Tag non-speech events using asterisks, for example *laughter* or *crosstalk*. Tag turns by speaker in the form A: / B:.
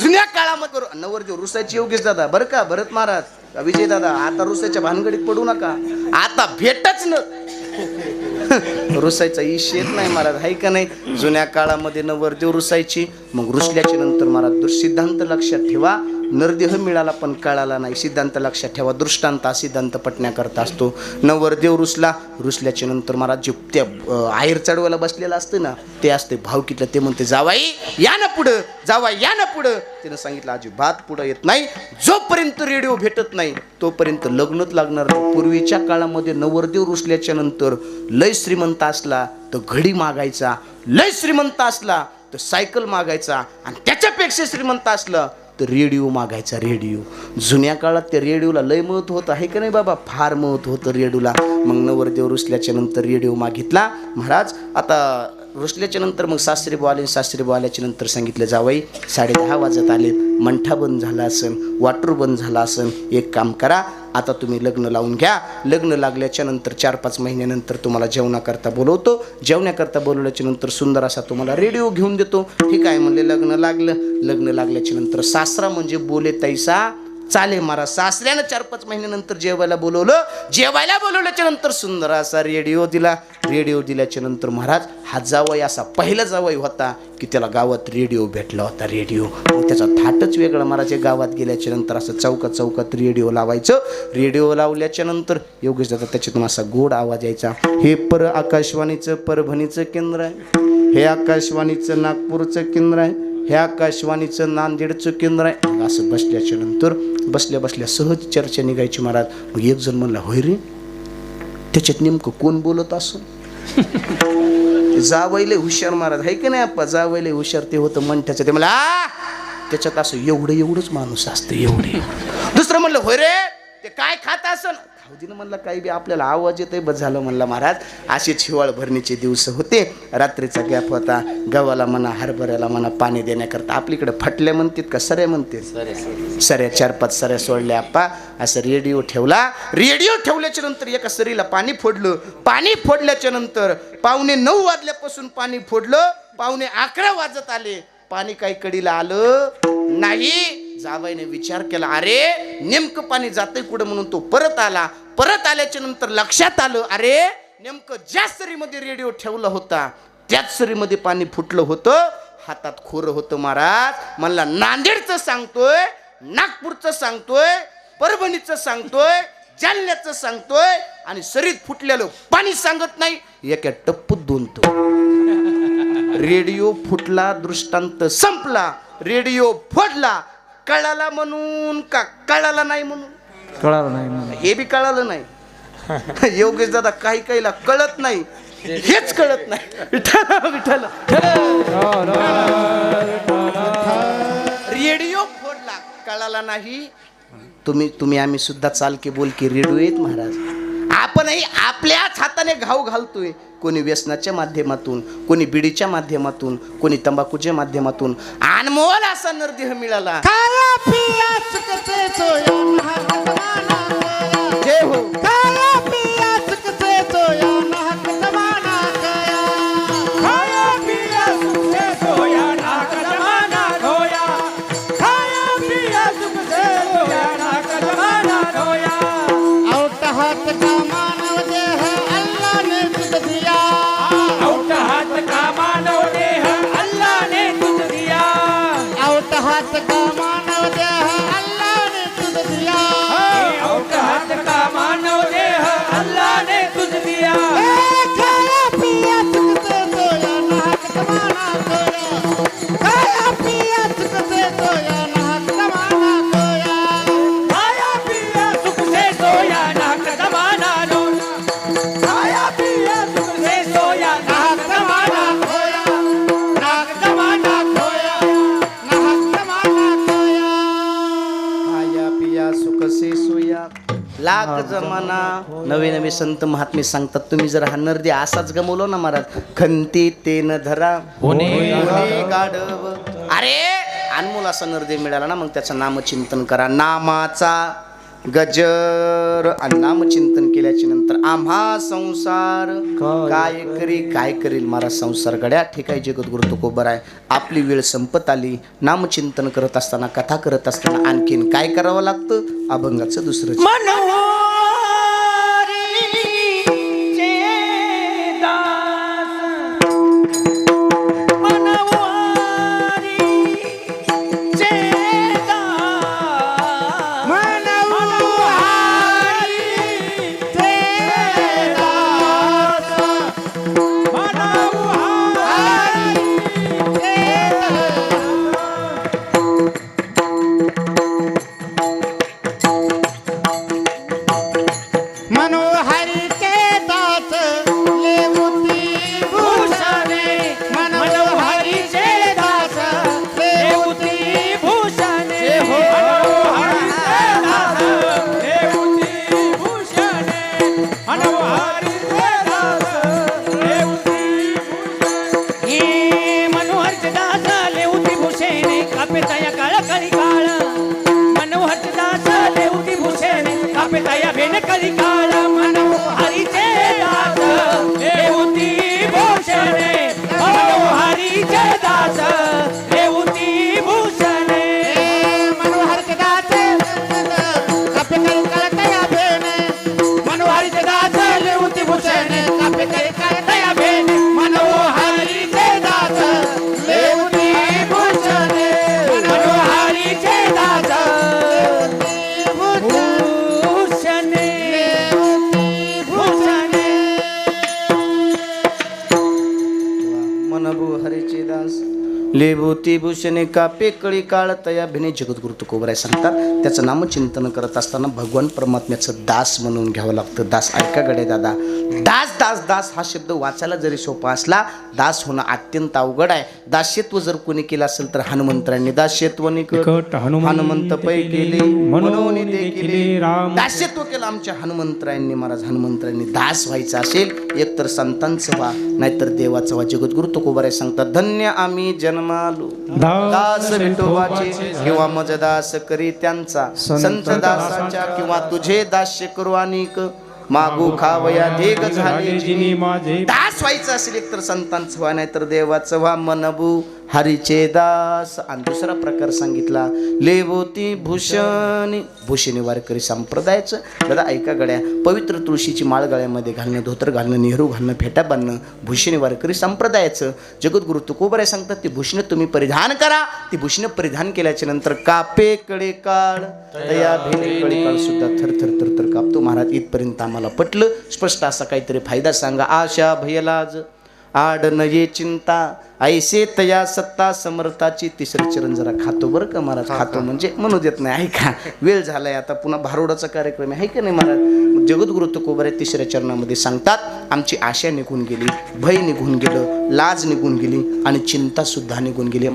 A: जुन्या काळामध्ये करू. नवरदेव रुसायची योगेश दादा बरं का? भरत महाराज विजय दादा? आता रुसायच्या भानगडीत पडू नका. आता भेटच न *laughs* रुसायचा इश येत नाही महाराज आहे का नाही? जुन्या काळामध्ये नवरदेव रुसायची मग रुसल्याच्या नंतर महाराज दुर्सिद्धांत लक्षात ठेवा. नरदेह मिळाला पण कळाला नाही. सिद्धांत लक्षात ठेवा. दृष्टांत हा सिद्धांत पटण्याकरता असतो. नवरदेव रुसला. रुसल्याच्या नंतर मला जे त्या आहेर चढवायला बसलेलं असतं ना ते असते. भावकीतलं ते म्हणते जावाई या ना पुढं. जावा या ना पुढं. त्यानं सांगितलं अजिबात पुढं येत नाही. जोपर्यंत रेडिओ भेटत नाही तोपर्यंत लग्नच लागणार नाही. पूर्वीच्या काळामध्ये नवरदेव रुसल्याच्या नंतर लय श्रीमंत असला तर घडी मागायचा. लय श्रीमंत असला तर सायकल मागायचा. आणि त्याच्यापेक्षा श्रीमंत असलं तर रेडिओ मागायचा रेडिओ. जुन्या काळात त्या रेडिओला लय महत्त्व होतं आहे का नाही बाबा? फार महत्त्व होतं रेडिओला. मग नवरदेव रुसल्याच्या नंतर रेडिओ मागितला. महाराज आता रुसल्याच्या नंतर मग सासरी आले सासरी बोवाल्याच्या नंतर सांगितलं जावई साडे दहा वाजत आले. मंठा बंद झाला असन वाटर बंद झाला असन. एक काम करा आता तुम्ही लग्न लावून घ्या. लग्न लागल्याच्या नंतर चार पाच महिन्यानंतर तुम्हाला जेवणाकरता बोलवतो. जेवण्याकरता बोलवल्याच्या नंतर सुंदर असा तुम्हाला रेडिओ घेऊन देतो. ठीक आहे म्हणले लग्न लागलं. लग्न लागल्याच्या नंतर सासरा म्हणजे बोले तैसा. चाले महाराज. सासऱ्यानं चार पाच महिन्यानंतर जेवायला बोलवलं. जेवायला बोलवल्याच्या नंतर सुंदर असा रेडिओ दिला. रेडिओ दिल्याच्या नंतर महाराज हा जावई असा पहिला जावई होता की त्याला गावात रेडिओ भेटला होता. रेडिओ मग त्याचा थाटच वेगळा महाराज. हे गावात गेल्याच्यानंतर असं चौकात चौकात रेडिओ लावायचं. रेडिओ लावल्याच्या नंतर योगेश दादा त्याच्यातून असा गोड आवाज यायचा. हे पर आकाशवाणीचं परभणीचं केंद्र आहे. हे आकाशवाणीचं नागपूरचं केंद्र आहे. हे आकाशवाणीचं नांदेडचं केंद्र आहे. असं बसल्याच्या नंतर बसल्या बसल्या सहज चर्चा निघायची महाराज. मग एक जण म्हणला होय रे त्याच्यात नेमकं कोण बोलत असं *laughs* जावईले हुशार महाराज. आहे की नाही आप्पा? जावयले हुशार ते होतं मंठ्याचं. ते मला "आ!" त्याच्यात असं एवढं एवढंच माणूस असतं एवढे. *laughs* दुसरं म्हणलं होय रे ते काय खात असं भाऊजीनं म्हणलं काही बी आपल्याला आवाज येतोय बस झालं म्हणलं महाराज. असेच हिवाळ भरणीचे दिवस होते. रात्रीचा गॅप होता. गव्हाला म्हणा हरभऱ्याला म्हणा पाणी देण्याकरता आपलीकडे फटल्या म्हणतात का सऱ्या म्हणतात? सऱ्या चार पाच सऱ्या सोडल्या आप्पा असं रेडिओ ठेवला. रेडिओ ठेवल्याच्या नंतर एका सरीला पाणी फोडलं. पाणी फोडल्याच्या नंतर पावणे नऊ वाजल्यापासून पाणी फोडलं. पावणे अकरा वाजत आले. पाणी काही कडीला आलं नाही. जावाईने विचार केला अरे नेमकं पाणी जातंय कुठं? म्हणून तो परत आला. परत आल्याच्यानंतर लक्षात आलं अरे नेमकं ज्या सरीमध्ये रेडिओ ठेवला होता त्याच सरीमध्ये पाणी फुटलं होतं. हातात खोरं होतं महाराज. मला नांदेडचं सांगतोय नागपूरचं सांगतोय परभणीचं सांगतोय जालन्याचं सांगतोय आणि सरीत फुटलेलं पाणी सांगत नाही. एका टप्पूत दोन तो रेडिओ *laughs* फुटला दृष्टांत संपला. रेडिओ फोडला. कळाला म्हणून का कळाला नाही म्हणून?
B: कळालं नाही मला
A: हे बी कळालं नाही. *laughs* योगेश दादा काही काहीला कळत नाही. हेच कळत नाही. विठ्ठल विठ्ठल. रेडिओ फोडला. कळाला नाही. तुम्ही तुम्ही आम्ही सुद्धा चालके बोलके रेडिओ येत महाराज. आपणही आपल्याच हाताने घाव घालतोय. कोणी व्यसनाच्या माध्यमातून कोणी बिडीच्या माध्यमातून कोणी तंबाखूच्या माध्यमातून. अनमोल असा नरदेह मिळाला. जय हो. Manu. नवे नवे संत महात्मे सांगतात तुम्ही जर हा नरदे असाच गमवलो ना महाराज खंती ते न धरा. होणे. गाढव. अरे अनमोल असा नरदे मिळाला ना मग त्याचं नामचिंतन करा. नामाचा गजर आणि नामचिंतन केल्याच्यानंतर आम्हा संसार
C: काय
A: करी काय करील मारा संसार गड्या? ठीक आहे जगद्गुरु तुकोबर आहे आपली वेळ संपत आली. नामचिंतन करत असताना कथा करत असताना आणखीन काय करावं लागतं? अभंगाचं दुसरं मनभू हरीचे दास लेभूती भूषणे कापे कळी काळ तया भिने जगद्गुरु तुकोबराय सांगतात त्याचं नामचिंतन करत असताना भगवान परमात्म्याचं दास म्हणून घ्यावं लागतं दास ऐका गडे दादा दास दास दास हा शब्द वाचायला जरी सोपा असला दास होणं अत्यंत अवघड आहे दास्यत्व जर कोणी केलं असेल तर हनुमंतरांनी दास्यत्व
D: हनुमंत
A: पै केले
D: म्हणून ते केले.
A: दास्यत्व केलं आमच्या हनुमंतरायांनी महाराज हनुमंतरायांनी दास व्हायचं असेल एकतर संतांचं व्हा नाहीतर देवाचं व्हा. जगद्गुरु तुकोबाराय सांगतात धन्य आम्ही जन्मालो.
D: दास
A: विठोबाचे किंवा मज दास करी त्यांचा.
D: संत
A: दासाच्या किंवा तुझे दास्य करू अनिक. मागू खावया देग झाले
D: माझे.
A: दास व्हायचं असेल एकतर संतांचं व्हा नाहीतर देवाचं व्हा मनबू. हरीचे दास. आणि दुसरा प्रकार सांगितला लेवोती भूषणी. भूषणी वारकरी संप्रदायाचं दादा ऐका गड्या पवित्र तुळशीची माळ गळ्यामध्ये घालणं धोतर घालणं नेहरू घालणं फेटा बांधणं भूषणी वारकरी संप्रदायाचं जगद्गुरु तुकोबराय सांगतात ती भूषणं तुम्ही परिधान करा ती भूषणं परिधान केल्याच्यानंतर कापे कडे काळ. दया भेले कडे काळ सुद्धा थर थर थर थर कापतो. महाराज इथपर्यंत आम्हाला पटलं. स्पष्ट असा काहीतरी फायदा सांगा. आशा भयलाज. आड नये चिंता. ऐसे तया सत्ता समर्थाची तिसरे चरण जरा खातो बरं का महाराज? खातो म्हणजे म्हणू देत नाही ऐका. वेळ झालाय आता पुन्हा भारुडाचा कार्यक्रम आहे का नाही महाराज? जगद्गुरु तुकोबरे तिसऱ्या चरणामध्ये सांगतात आमची आशा निघून गेली भय निघून गेलं लाज निघून गेली आणि चिंता सुद्धा निघून गेली.